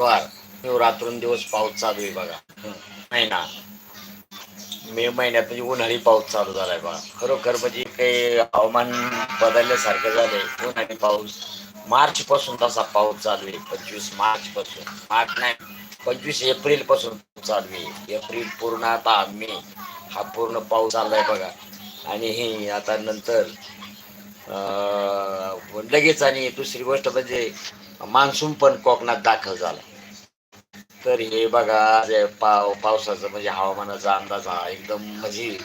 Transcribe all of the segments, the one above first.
वार रात्रंदिवस पाऊस चालू आहे बघा. महिना मे महिन्यात म्हणजे उन्हाळी पाऊस चालू झालाय बघा. खरोखर म्हणजे काही हवामान बदलल्यासारखं झालंय. उन्हाळी पाऊस. मार्च पासून तसा पाऊस चालू आहे. पंचवीस मार्च पासून मार्च नाही पंचवीस एप्रिलपासून चालू आहे. एप्रिल पूर्ण आता मे. हा पूर्ण पाऊस चाललाय बघा. आणि हे आता नंतर लगेच आणि दुसरी गोष्ट म्हणजे मान्सून पण कोकणात दाखल झाला तर हे बघा जे पाव पावसाचं म्हणजे हवामानाचा अंदाज हा एकदम म्हणजे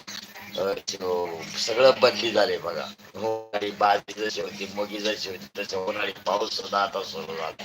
सगळं बदली झाले बघा. उन्हाळी बाजी जशी होती मोगी जशी होती तसं उन्हाळी पाऊस सुद्धा आता सुरू झाला.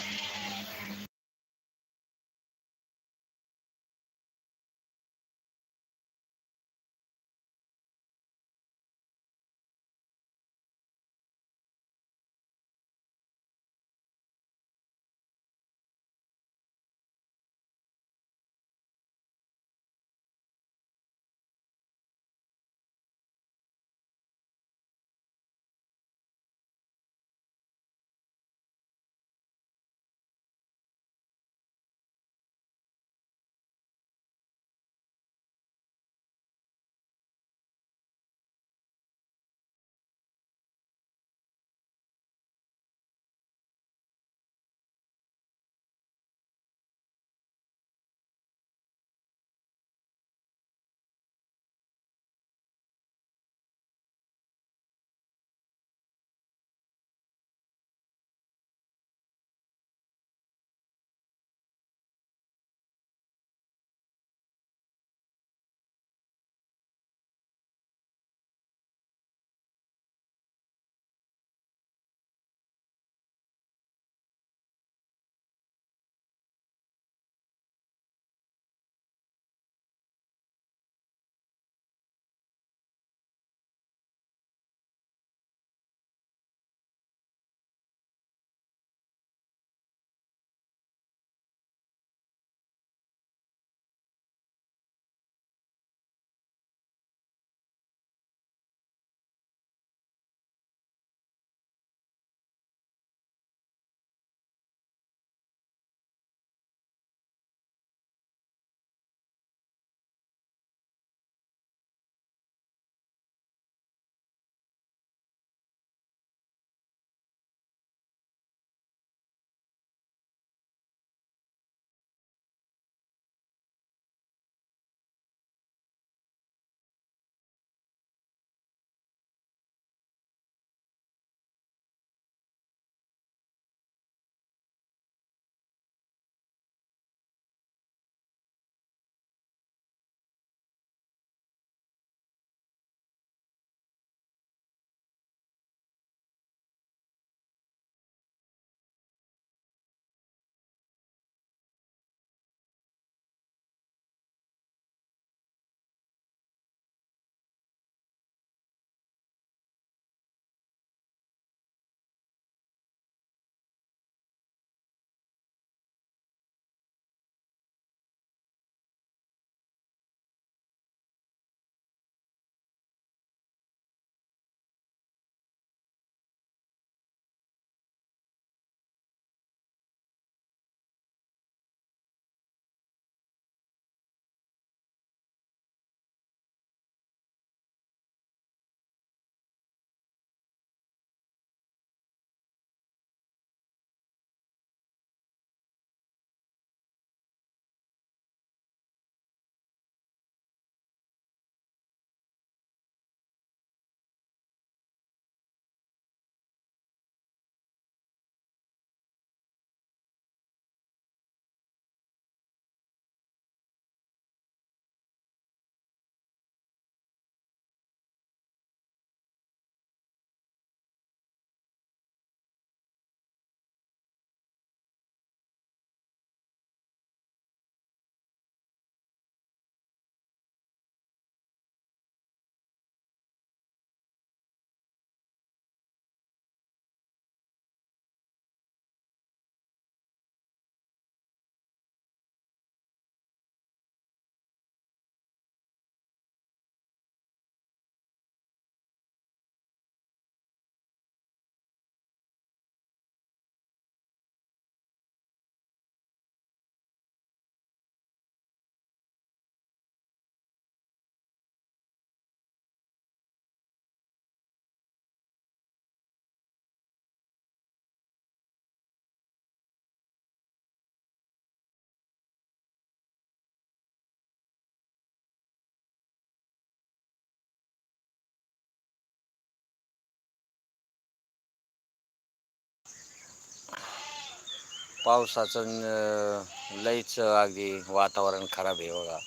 पावसाचं न- लईच अगदी वातावरण खराब आहे बघा.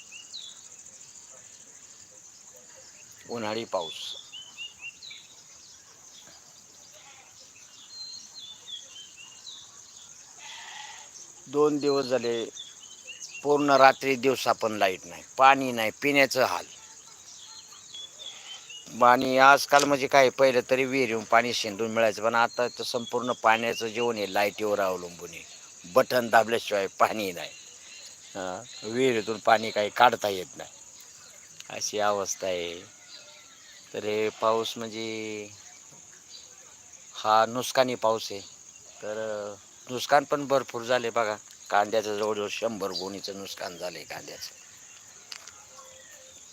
उन्हाळी पाऊस. दोन दिवस झाले पूर्ण रात्री दिवसा पण लाइट नाही पाणी नाही पिण्याचं हाल. आणि आजकाल म्हणजे काय पहिलं तरी विहिरीहून पाणी शेंदून मिळायचं पण आता तर संपूर्ण पाण्याचं जीवन आहे लाईटीवर अवलंबून आहे. बटन दाबल्याशिवाय पाणी नाही. विहिरीतून पाणी काही काढता येत नाही. अशी अवस्था आहे. तर हे पाऊस म्हणजे हा नुसकानी पाऊस आहे. तर नुकसान पण भरपूर झाले बघा. कांद्याचं जवळजवळ शंभर गोणीचं नुकसान झालं आहे कांद्याचं.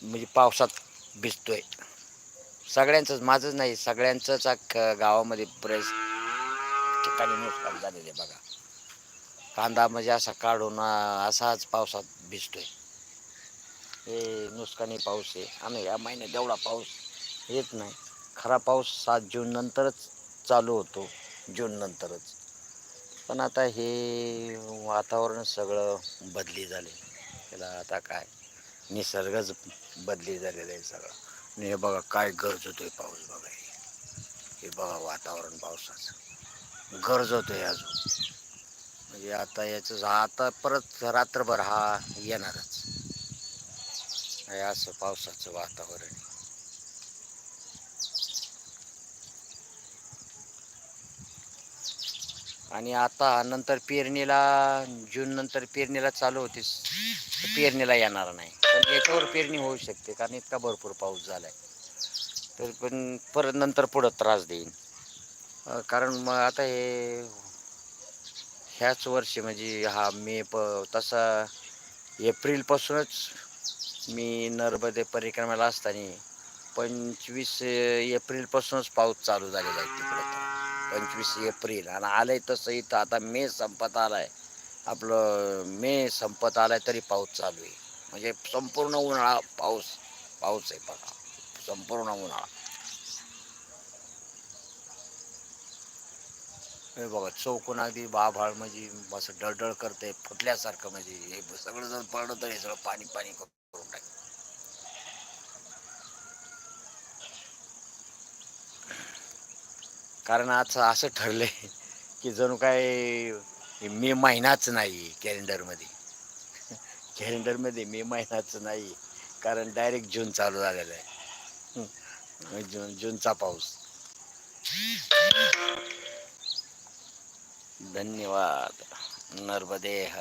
म्हणजे पावसात भिजतोय. सगळ्यांचंच माझंच नाही सगळ्यांचंच अख्खं गावामध्ये बरेच ठिकाणी नुकसान झालेलं आहे बघा. कांदा म्हणजे असा काढून असाच पावसात भिजतोय. हे नुकसानी पाऊस आहे. आणि या महिन्यात एवढा पाऊस येत नाही. खरा पाऊस सात जून नंतरच चालू होतो. जून नंतरच. पण आता हे वातावरण सगळं बदली झाले. त्याला आता काय? निसर्गच बदली झालेलं आहे सगळं. आणि हे बघा काय गरज होतो आहे पाऊस बघा. हे. बघा वातावरण पावसाचं. गरज होतं आहे अजून. म्हणजे आता याचं आता परत रात्रभर हा येणारच. हे असं पावसाचं वातावरण. आणि आता नंतर पेरणीला जून नंतर पेरणीला चालू होते. पेरणीला येणार नाही. पण याच्यावर पेरणी होऊ शकते कारण इतका भरपूर पाऊस झालाय. तर पण परत नंतर पुढं त्रास देईन. कारण मग आता हे ह्याच वर्षी म्हणजे हा मे प तसा एप्रिलपासूनच मी नर्मदे परिक्रमाला असताना पंचवीस एप्रिलपासूनच पाऊस चालू झालेला आहे तिकडे पंचवीस एप्रिल आणि आलंय तसं इथं. आता मे संपत आलाय. आपलं मे संपत आलाय तरी पाऊस चालू आहे. म्हणजे संपूर्ण उन्हाळा पाऊस पाऊस आहे बघा. संपूर्ण उन्हाळा. हे बघा चौकून अगदी बाभाळ म्हणजे असं डळडळ करते फुटल्यासारखं म्हणजे हे सगळं जर पडलं तर हे सगळं पाणी पाणी करून टाक कारण आज असं ठरलंय की जणू काय मे महिनाच नाही कॅलेंडरमध्ये. कॅलेंडरमध्ये मे महिनाच नाही कारण डायरेक्ट जून चालू झालेला आहे. जून जूनचा पाऊस. धन्यवाद. नर्मदेह.